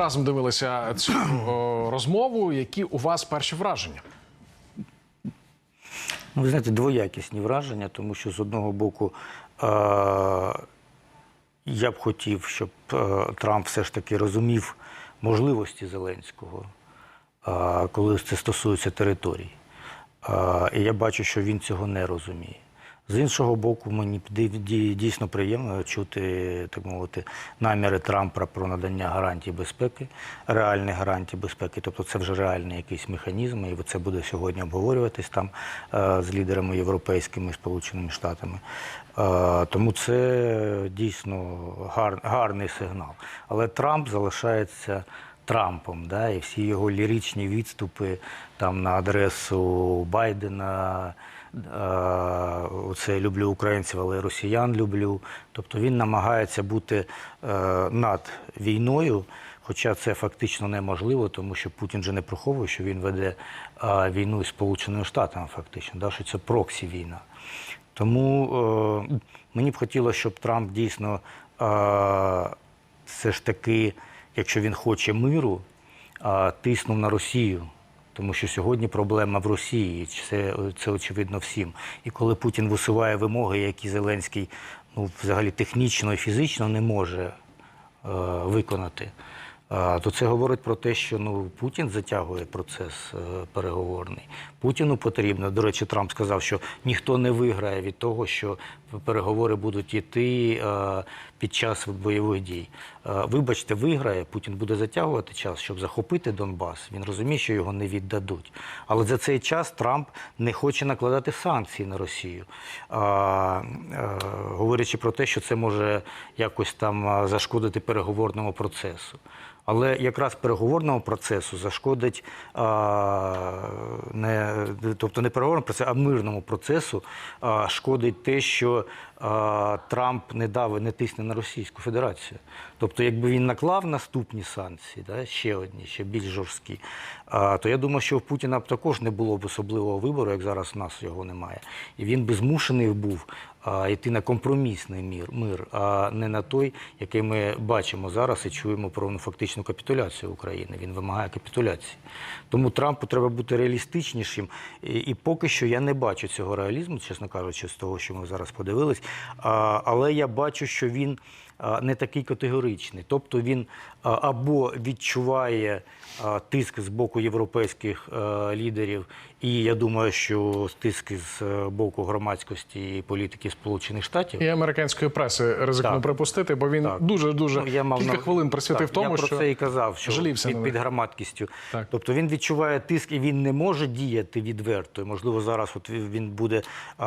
разом дивилися цю розмову. Які у вас перші враження? Ну, ви знаєте, двоякісні враження, тому що з одного боку е- я б хотів, щоб е, Трамп все ж таки розумів можливості Зеленського, е- коли це стосується територій. Е- і я бачу, що він цього не розуміє. З іншого боку, мені дійсно приємно чути, так мовити, наміри Трампа про надання гарантій безпеки, реальних гарантій безпеки. Тобто це вже реальний якийсь механізм, і це буде сьогодні обговорюватись там е, з лідерами європейськими, Сполученими Штатами. Е, тому це дійсно гар, гарний сигнал. Але Трамп залишається. Трампом, да, і всі його ліричні відступи там на адресу Байдена. Е, Оце люблю українців, але росіян люблю. Тобто він намагається бути е, над війною, хоча це фактично неможливо, тому що Путін же не приховує, що він веде е, війну із Сполученими Штатами, фактично, да, що це проксі війна. Тому мені б хотілося, щоб Трамп дійсно все ж таки, якщо він хоче миру, тиснув на Росію. Тому що сьогодні проблема в Росії, це, це очевидно всім. І коли Путін висуває вимоги, які Зеленський ну, взагалі технічно і фізично не може е, виконати, то це говорить про те, що ну, Путін затягує процес е, переговорний. Путіну потрібно. До речі, Трамп сказав, що ніхто не виграє від того, що переговори будуть йти е, під час бойових дій. Е, вибачте, виграє, Путін буде затягувати час, щоб захопити Донбас. Він розуміє, що його не віддадуть. Але за цей час Трамп не хоче накладати санкції на Росію, говорячи про те, що це може якось там зашкодити переговорному процесу. Але якраз переговорному процесу зашкодить а, не, тобто не переговорному процесу, а мирному процесу а, шкодить те, що Трамп не дав, не тисне на Російську Федерацію. Тобто, якби він наклав наступні санкції, да, ще одні, ще більш жорсткі, то я думаю, що в Путіна б також не було б особливого вибору, як зараз в нас його немає. І він би змушений був йти на компромісний мир, мир, а не на той, який ми бачимо зараз і чуємо про ну, фактичну капітуляцію України. Він вимагає капітуляції. Тому Трампу треба бути реалістичнішим. І поки що я не бачу цього реалізму, чесно кажучи, з того, що ми зараз подивились. Але я бачу, що він не такий категоричний. Тобто він або відчуває тиск з боку європейських лідерів, і я думаю, що тиск з е, боку громадськості і політики Сполучених Штатів. І американської преси ризикну Так. припустити, бо він Так. дуже дуже Ну, я мав кілька хвилин присвятив так, тому, я про що це і казав, що жалівся під, під громадськістю. Так. Тобто він відчуває тиск і він не може діяти відверто. І, можливо, зараз от він він буде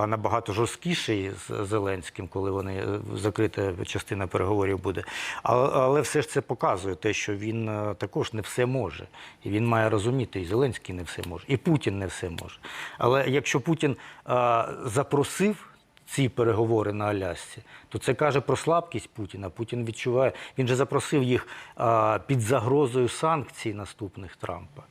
набагато жорсткіший з Зеленським, коли вони е, закрита частина переговорів буде. Але, але все ж це показує те, що він е, також не все може. І він має розуміти, і Зеленський не все може, і Путін не все може. Але якщо Путін а, запросив ці переговори на Алясці, то це каже про слабкість Путіна. Путін відчуває, він же запросив їх а, під загрозою санкцій наступних Трампа.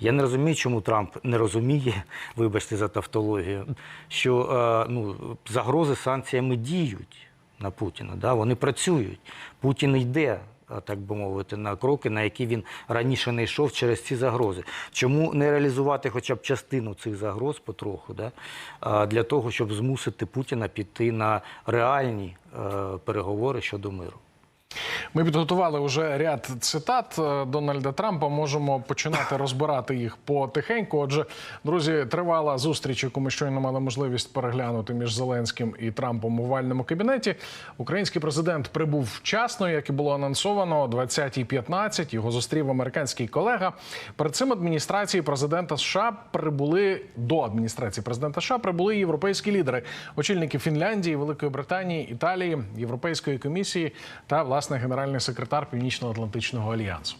Я не розумію, чому Трамп не розуміє, вибачте за тавтологію, що а, ну, загрози санкціями діють на Путіна. Да? Вони працюють. Путін йде. Так би мовити, на кроки, на які він раніше не йшов через ці загрози. Чому не реалізувати хоча б частину цих загроз потроху, да? для того, щоб змусити Путіна піти на реальні е, переговори щодо миру? Ми підготували вже ряд цитат е, Дональда Трампа. Можемо починати розбирати їх потихеньку. Отже, друзі, тривала зустріч, яку ми щойно мали можливість переглянути між Зеленським і Трампом у вальному кабінеті. Український президент прибув вчасно, як і було анонсовано, о 20.15. Його зустрів американський колега. Перед цим адміністрації президента США прибули до адміністрації президента США прибули європейські лідери, очільники Фінляндії, Великої Британії, Італії, Європейської комісії та власне генеральний секретар Північно-Атлантичного альянсу.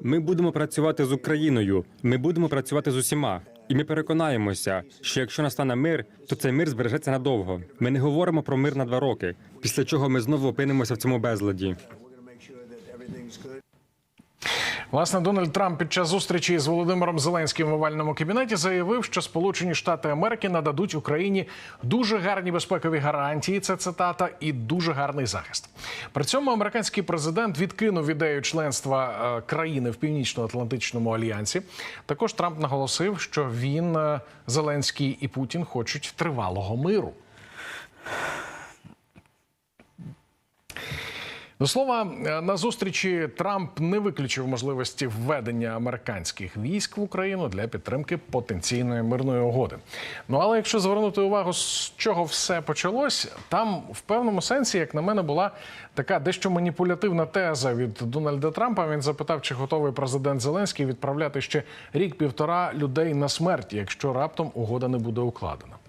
Ми будемо працювати з Україною. Ми будемо працювати з усіма. І ми переконаємося, що якщо настане мир, то цей мир збережеться надовго. Ми не говоримо про мир на два роки, після чого ми знову опинимося в цьому безладі. Власне, Дональд Трамп під час зустрічі з Володимиром Зеленським в овальному кабінеті заявив, що Сполучені Штати Америки нададуть Україні дуже гарні безпекові гарантії. Це цитата, і дуже гарний захист. При цьому американський президент відкинув ідею членства е, країни в північно-атлантичному альянсі. Також Трамп наголосив, що він е, Зеленський і Путін хочуть тривалого миру. До слова, е, на зустрічі Трамп не виключив можливості введення американських військ в Україну для підтримки потенційної мирної угоди. Ну але якщо звернути увагу, з чого все почалось, там в певному сенсі, як на мене, була така дещо маніпулятивна теза від Дональда Трампа. Він запитав, чи готовий президент Зеленський відправляти ще рік-півтора людей на смерть, якщо раптом угода не буде укладена.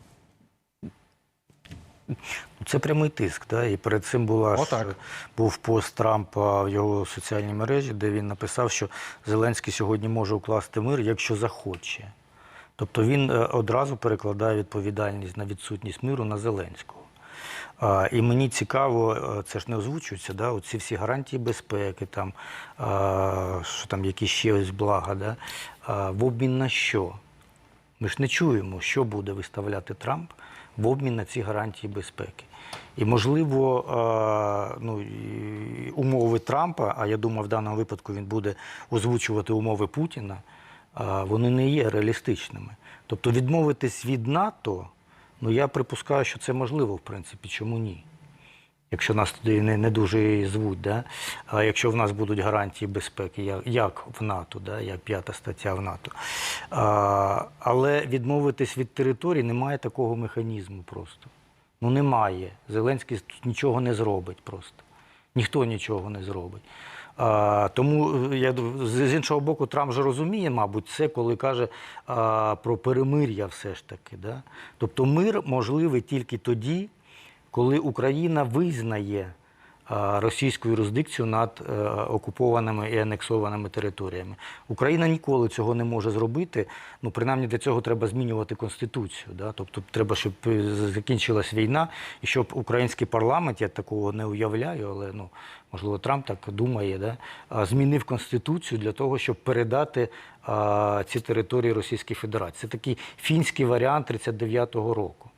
Це прямий тиск, да? і перед цим була ж, був пост Трампа в його соціальній мережі, де він написав, що Зеленський сьогодні може укласти мир, якщо захоче. Тобто він е, одразу перекладає відповідальність на відсутність миру на Зеленського. А, І мені цікаво, е, це ж не озвучується, да? оці всі гарантії безпеки, там, а, що там якісь ще ось блага, да? а, в обмін на що? Ми ж не чуємо, що буде виставляти Трамп в обмін на ці гарантії безпеки. І, можливо, е, ну, умови Трампа, а я думаю, в даному випадку він буде озвучувати умови Путіна, е, вони не є реалістичними. Тобто відмовитись від НАТО, ну я припускаю, що це можливо, в принципі, чому ні? Якщо нас туди не, не дуже звуть, да? а якщо в нас будуть гарантії безпеки, як, як в НАТО, да? як п'ята стаття в НАТО. А, але відмовитись від території немає такого механізму просто. Ну немає. Зеленський тут нічого не зробить просто. Ніхто нічого не зробить. А, тому я з іншого боку, Трамп же розуміє, мабуть, це, коли каже а, про перемир'я все ж таки. Да? Тобто мир можливий тільки тоді, коли Україна визнає російську юрисдикцію над е, окупованими і анексованими територіями. Україна ніколи цього не може зробити. Ну, принаймні для цього треба змінювати конституцію. Да? Тобто треба, щоб е, закінчилась війна, і щоб український парламент, я такого не уявляю, але ну можливо Трамп так думає, да? змінив конституцію для того, щоб передати ці території Російській Федерації. Це такий фінський варіант 39-го року.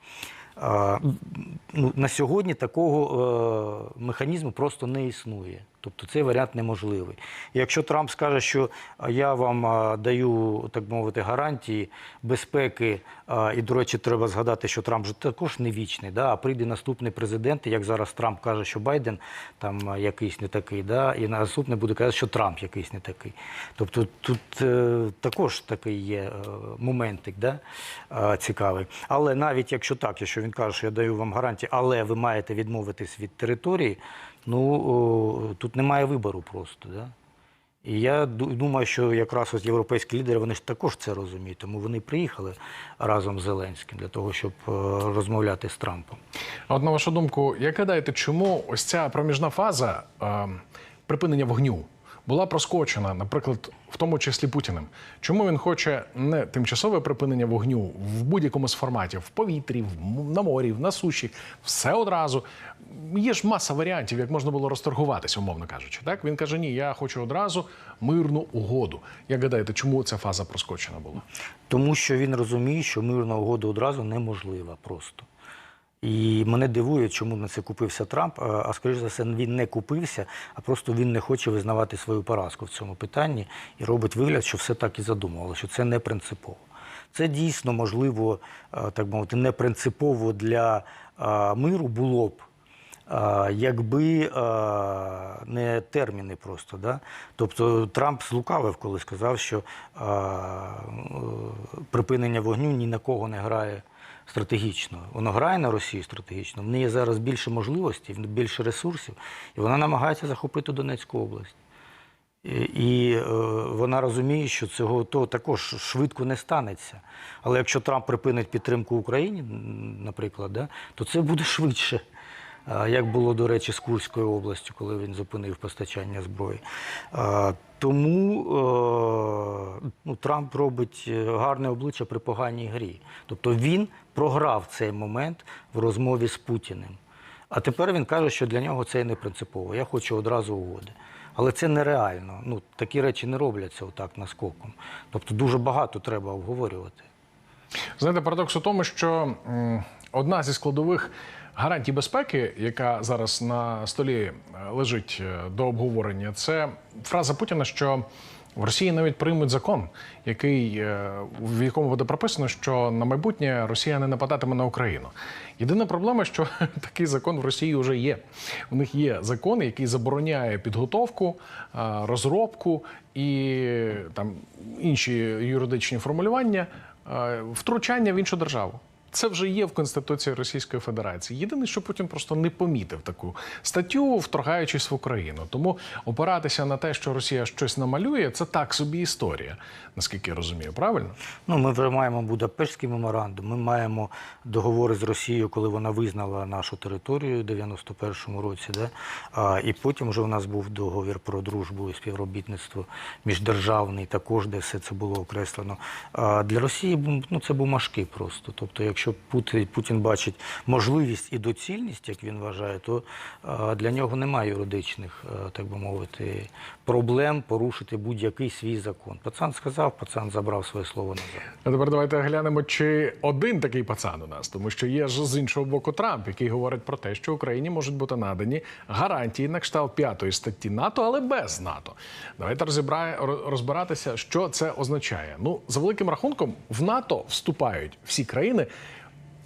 Ну, на сьогодні такого е, механізму просто не існує. Тобто цей варіант неможливий. Якщо Трамп скаже, що я вам даю, так мовити, гарантії безпеки, і, до речі, треба згадати, що Трамп же також не вічний, да? а прийде наступний президент, як зараз Трамп каже, що Байден там якийсь не такий, да? і наступний буде казати, що Трамп якийсь не такий. Тобто тут е, також такий є е, моментик да? е, цікавий. Але навіть якщо так, якщо він каже, що я даю вам гарантії, але ви маєте відмовитись від території, ну тут немає вибору просто. Да? І я думаю, що якраз ось європейські лідери вони ж також це розуміють, тому вони приїхали разом з Зеленським для того, щоб е, розмовляти з Трампом. От на вашу думку, як гадаєте, чому ось ця проміжна фаза е, припинення вогню була проскочена, наприклад, в тому числі Путіним? Чому він хоче не тимчасове припинення вогню в будь-якому з форматів в повітрі, в на морі, на суші, все одразу? Є ж маса варіантів, як можна було розторгуватися, умовно кажучи. Так він каже: Ні, я хочу одразу мирну угоду. Як гадаєте, чому ця фаза проскочена була? Тому що він розуміє, що мирна угода одразу неможлива просто. І мене дивує, чому на це купився Трамп. А, а скоріш за все, він не купився, а просто він не хоче визнавати свою поразку в цьому питанні і робить вигляд, що все так і задумувало, що це не принципово. Це дійсно можливо, а, так мовити, не принципово для миру було б. Якби не терміни просто, да? тобто Трамп злукавив, коли сказав, що е, припинення вогню ні на кого не грає стратегічно. Воно грає на Росію стратегічно. В неї зараз більше можливостей, більше ресурсів, і вона намагається захопити Донецьку область. І, і е, вона розуміє, що цього то також швидко не станеться. Але якщо Трамп припинить підтримку Україні, наприклад, да, то це буде швидше. Як було, до речі, з Курською областю, коли він зупинив постачання зброї. Тому е, ну, Трамп робить е, гарне обличчя при поганій грі. Тобто він програв цей момент в розмові з Путіним. А тепер він каже, що для нього це не принципово. Я хочу одразу угоди. Але це нереально. Ну, такі речі не робляться отак наскоком. Тобто дуже багато треба обговорювати. Знаєте, парадокс у тому, що одна зі складових гарантій безпеки, яка зараз на столі е, лежить е, до обговорення, це фраза Путіна, що в Росії навіть приймуть закон, який е, в якому буде прописано, що на майбутнє Росія не нападатиме на Україну. Єдина проблема, що такий закон в Росії вже є. У них є закон, який забороняє підготовку, розробку і там інші юридичні формулювання втручання в іншу державу. Це вже є в Конституції Російської Федерації. Єдине, що Путін просто не помітив таку статтю, вторгаючись в Україну. Тому опиратися на те, що Росія щось намалює, це так собі історія, наскільки я розумію, правильно? Ну, ми вже маємо Будапештський меморандум, ми маємо договори з Росією, коли вона визнала нашу територію у 91-му році. Да? А, і потім вже у нас був договір про дружбу і співробітництво міждержавний, також де все це було окреслено. А для Росії ну, це бумажки просто. Тобто, якщо Путін, Путін бачить можливість і доцільність, як він вважає, то для нього немає юридичних, так би мовити, проблем порушити будь-який свій закон. Пацан сказав, пацан забрав своє слово назад. А тепер давайте глянемо, чи один такий пацан у нас, тому що є ж з іншого боку Трамп, який говорить про те, що Україні можуть бути надані гарантії на кшталт п'ятої статті НАТО, але без НАТО. Давайте розібрає розбиратися, що це означає. Ну, за великим рахунком, в НАТО вступають всі країни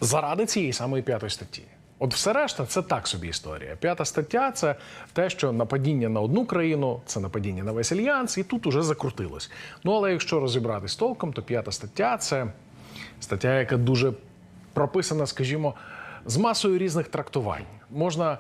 заради цієї самої п'ятої статті. От все решта це так собі історія. П'ята стаття це те, що нападіння на одну країну, це нападіння на весь альянс, і тут уже закрутилось. Ну але якщо розібратись толком, то п'ята стаття це стаття, яка дуже прописана, скажімо, з масою різних трактувань. Можна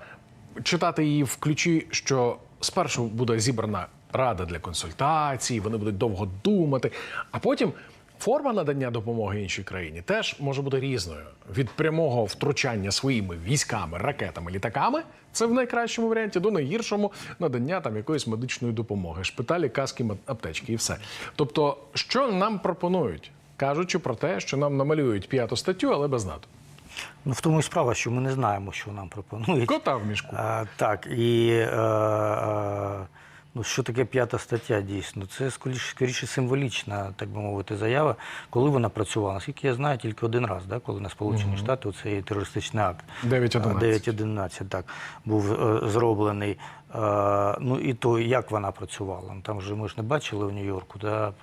читати її в ключі, що спершу буде зібрана рада для консультацій, вони будуть довго думати, а потім. Форма надання допомоги іншій країні теж може бути різною від прямого втручання своїми військами, ракетами, літаками. Це в найкращому варіанті, до найгіршому надання там якоїсь медичної допомоги, шпиталі, каски, аптечки і все. Тобто, що нам пропонують, кажучи про те, що нам намалюють п'яту статтю, але без НАТО. Ну, в тому і справа, що ми не знаємо, що нам пропонують. Кота в мішку. А, так, і е, е, ну, що таке п'ята стаття дійсно? Це скоріше, символічна, так би мовити, заява. Коли вона працювала? Наскільки я знаю, тільки один раз, да, коли на Сполучені Штати цей терористичний акт 9.11. 9.11, так, був е, зроблений. Е, ну і то, як вона працювала. Ну, Там же ми ж не бачили в Нью-Йорку да,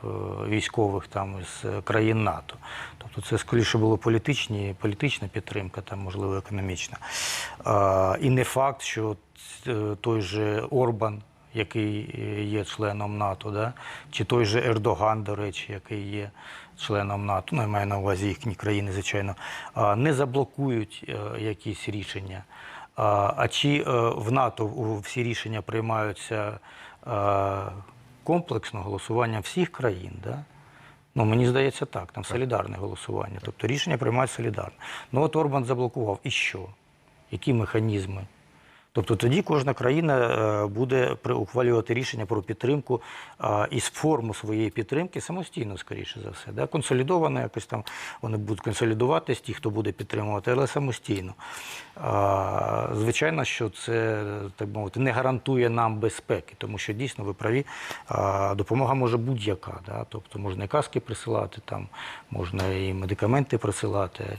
військових там із е, країн НАТО. Тобто це скоріше було політичні, політична підтримка, там, можливо, економічна. Е, і не факт, що той же Орбан, який е, є членом НАТО, да, чи той же Ердоган, до речі, який є членом НАТО, ну, я маю на увазі їхні країни, звичайно, не заблокують е, якісь рішення. А чи е, в НАТО всі рішення приймаються комплексно голосуванням всіх країн? Да? Ну, мені здається, так, там солідарне голосування. Тобто рішення приймають солідарно. Ну от Орбан заблокував. І що? Які механізми? Тобто тоді кожна країна е, буде ухвалювати рішення про підтримку і форму своєї підтримки самостійно, скоріше за все. Да? Консолідовано якось там вони будуть консолідуватись, ті, хто буде підтримувати, але самостійно. Звичайно, що це так мовити не гарантує нам безпеки, тому що дійсно ви праві, допомога може будь-яка. Да? Тобто можна і каски присилати, там, можна і медикаменти присилати.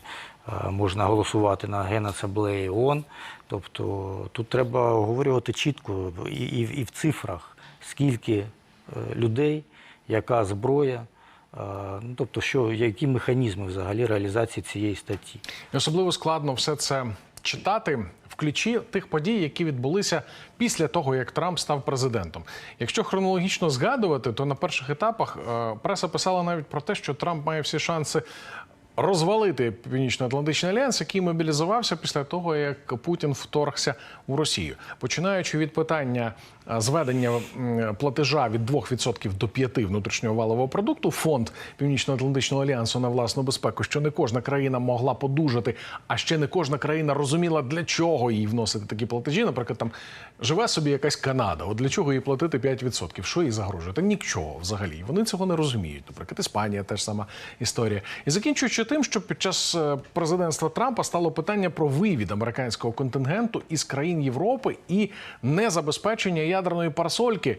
Можна голосувати на генасаблеї ООН. Тобто тут треба говорити чітко і, і, і в цифрах, скільки е, людей, яка зброя, ну, тобто, що, які механізми взагалі реалізації цієї статті. І особливо складно все це читати в ключі тих подій, які відбулися після того, як Трамп став президентом. Якщо хронологічно згадувати, то на перших етапах е, преса писала навіть про те, що Трамп має всі шанси. Розвалити Північно-Атлантичний альянс, який мобілізувався після того, як Путін вторгся у Росію, починаючи від питання зведення платежа від 2% до 5% внутрішнього валового продукту, фонд Північно-Атлантичного альянсу на власну безпеку, що не кожна країна могла подужати, а ще не кожна країна розуміла, для чого їй вносити такі платежі. Наприклад, там живе собі якась Канада. От для чого їй платити 5%? Що їй загрожує? Та нічого взагалі. Вони цього не розуміють. Наприклад, Іспанія теж сама історія. І закінчуючи тим, що під час е, президентства Трампа стало питання про вивід американського контингенту із країн Європи і незабезпечення ядерної парасольки е,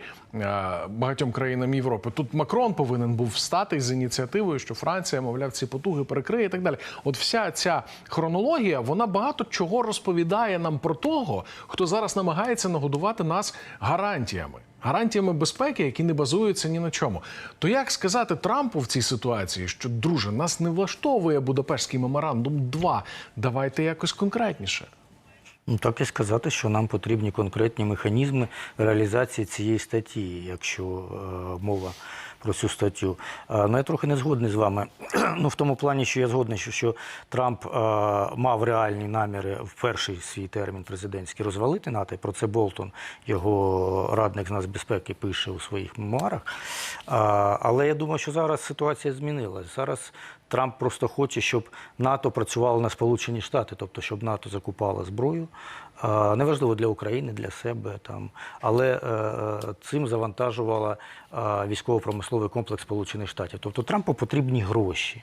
багатьом країнам Європи. Тут Макрон повинен був встати з ініціативою, що Франція, мовляв, ці потуги перекриє і так далі. От вся ця хронологія, вона багато чого розповідає нам про того, хто зараз намагається нагодувати нас гарантіями. Гарантіями безпеки, які не базуються ні на чому. То як сказати Трампу в цій ситуації, що друже, нас не влаштовує Будапештський меморандум 2, давайте якось конкретніше. Ну, так і сказати, що нам потрібні конкретні механізми реалізації цієї статті, якщо е, мова про цю статтю. Е, ну, я трохи не згодний з вами. ну, в тому плані, що я згодний, що, що Трамп е, мав реальні наміри в перший свій термін президентський розвалити НАТО. Про це Болтон, його радник з нацбезпеки, пише у своїх мемуарах. Е, але я думаю, що зараз ситуація змінилась. Зараз Трамп просто хоче, щоб НАТО працювало на Сполучені Штати, тобто щоб НАТО закупало зброю. Неважливо для України, для себе там, але е, е, цим завантажувала військово-промисловий комплекс Сполучених Штатів. Тобто Трампу потрібні гроші.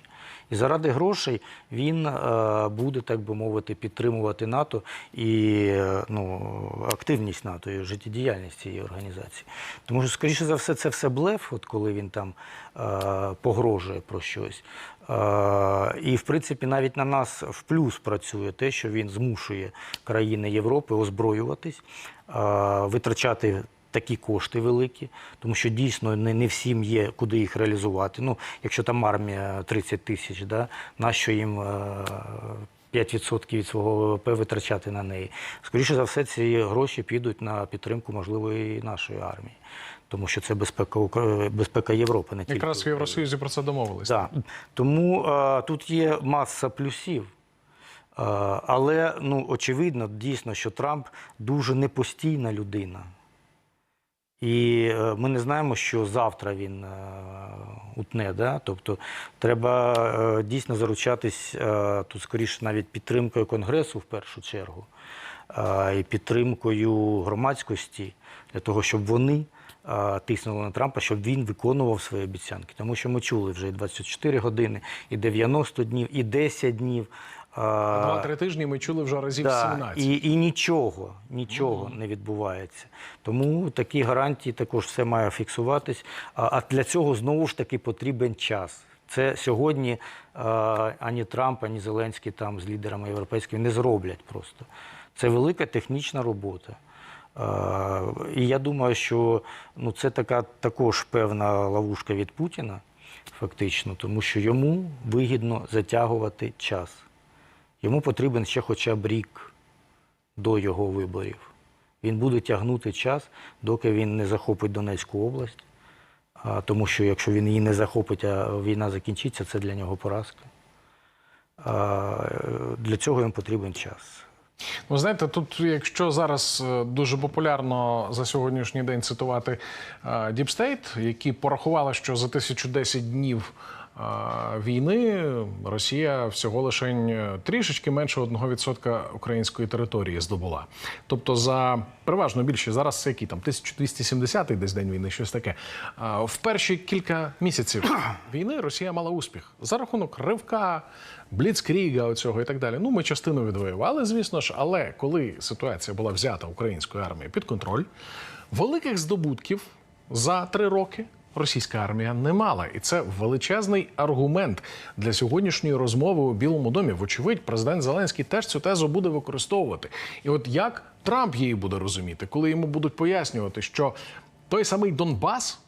І заради грошей він е, буде, так би мовити, підтримувати НАТО і ну, активність НАТО і життєдіяльність цієї організації. Тому що, скоріше за все, це все блеф, от коли він там погрожує про щось. Е, і, в принципі, навіть на нас в плюс працює те, що він змушує країни Європи озброюватись, е, витрачати такі кошти великі, тому що дійсно не, всім є куди їх реалізувати. Ну, якщо там армія 30 тисяч, да, нащо їм е, 5% від свого ВВП витрачати на неї? Скоріше за все, ці гроші підуть на підтримку можливої нашої армії. Тому що це безпека безпека Європи, не тільки Якраз в Євросоюзі про це домовились. Да. Тому е, тут є маса плюсів. Е, але ну, очевидно, дійсно, що Трамп дуже непостійна людина. І е, ми не знаємо, що завтра він е, утне. Да? Тобто треба е, дійсно заручатись тут, скоріше, навіть підтримкою Конгресу в першу чергу, і підтримкою громадськості для того, щоб вони тиснули на Трампа, щоб він виконував свої обіцянки. Тому що ми чули вже і 24 години, і 90 днів, і 10 днів. Два-три тижні ми чули вже разів Да, 17. і, і нічого, нічого не відбувається. Тому такі гарантії також все має фіксуватись. А, для цього знову ж таки потрібен час. Це сьогодні ані Трамп, ані Зеленський там з лідерами європейськими не зроблять просто. Це велика технічна робота. Е, і я думаю, що ну, це така також певна ловушка від Путіна, фактично, тому що йому вигідно затягувати час. Йому потрібен ще хоча б рік до його виборів. Він буде тягнути час, доки він не захопить Донецьку область. Тому що якщо він її не захопить, а війна закінчиться, це для нього поразка. Для цього їм потрібен час. Ви знаєте, тут, якщо зараз е, дуже популярно за сьогоднішній день цитувати Діпстейт, які порахували, що за 1010 днів війни Росія всього лише трішечки менше 1% української території здобула. Тобто за переважно більше зараз який там 1270 десь день війни, щось таке. В перші кілька місяців війни Росія мала успіх за рахунок ривка, бліцкріга оцього і так далі. Ну, ми частину відвоювали, звісно ж, але коли ситуація була взята українською армією під контроль, великих здобутків за три роки. Російська армія не мала, і це величезний аргумент для сьогоднішньої розмови у Білому домі. Вочевидь, президент Зеленський теж цю тезу буде використовувати. І от як Трамп її буде розуміти, коли йому будуть пояснювати, що той самий Донбас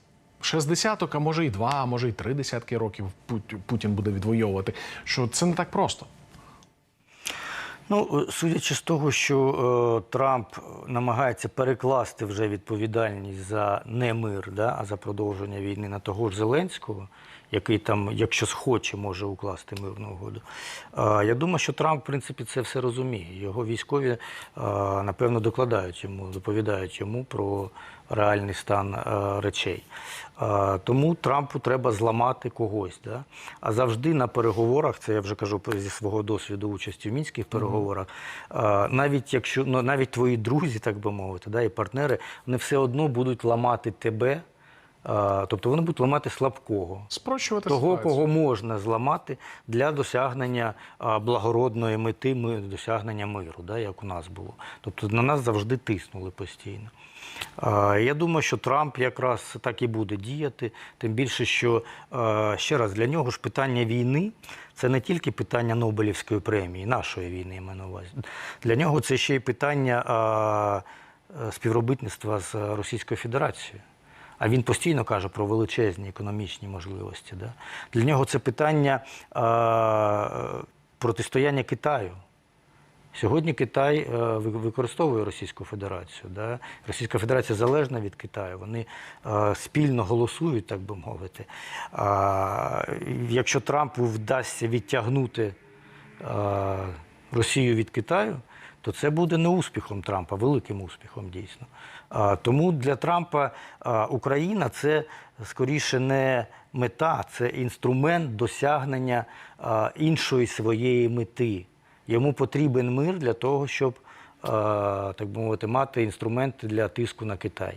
ще десяток, а може й два, а може й три десятки років Путін буде відвоювати, що це не так просто. Ну, е, судячи з того, що е, Трамп намагається перекласти вже відповідальність за не мир, да, а за продовження війни на того ж Зеленського, який там, якщо схоче, може укласти мирну угоду. Е, я думаю, що Трамп, в принципі, це все розуміє. Його військові, е, напевно, докладають йому, доповідають йому про реальний стан е, речей. Е, тому Трампу треба зламати когось. Да? А завжди на переговорах, це я вже кажу зі свого досвіду участі в мінських переговорах, е, навіть якщо ну, навіть твої друзі, так би мовити, да, і партнери, вони все одно будуть ламати тебе Тобто вони будуть ламати слабкого. Спрощувати Того, ситуацію. кого можна зламати для досягнення благородної мети, досягнення миру, да, як у нас було. Тобто на нас завжди тиснули постійно. Я думаю, що Трамп якраз так і буде діяти. Тим більше, що ще раз для нього ж питання війни це не тільки питання Нобелівської премії, нашої війни, я на увазі. Для нього це ще й питання співробітництва з Російською Федерацією. А він постійно каже про величезні економічні можливості. Да? Для нього це питання протистояння Китаю. Сьогодні Китай е, ви- використовує Російську Федерацію. Да? Російська Федерація залежна від Китаю. Вони е, спільно голосують, так би мовити. Якщо Трампу вдасться відтягнути е, Росію від Китаю, то це буде не успіхом Трампа, великим успіхом дійсно. Тому для Трампа Україна це скоріше не мета, це інструмент досягнення іншої своєї мети. Йому потрібен мир для того, щоб, так би мовити, мати інструменти для тиску на Китай.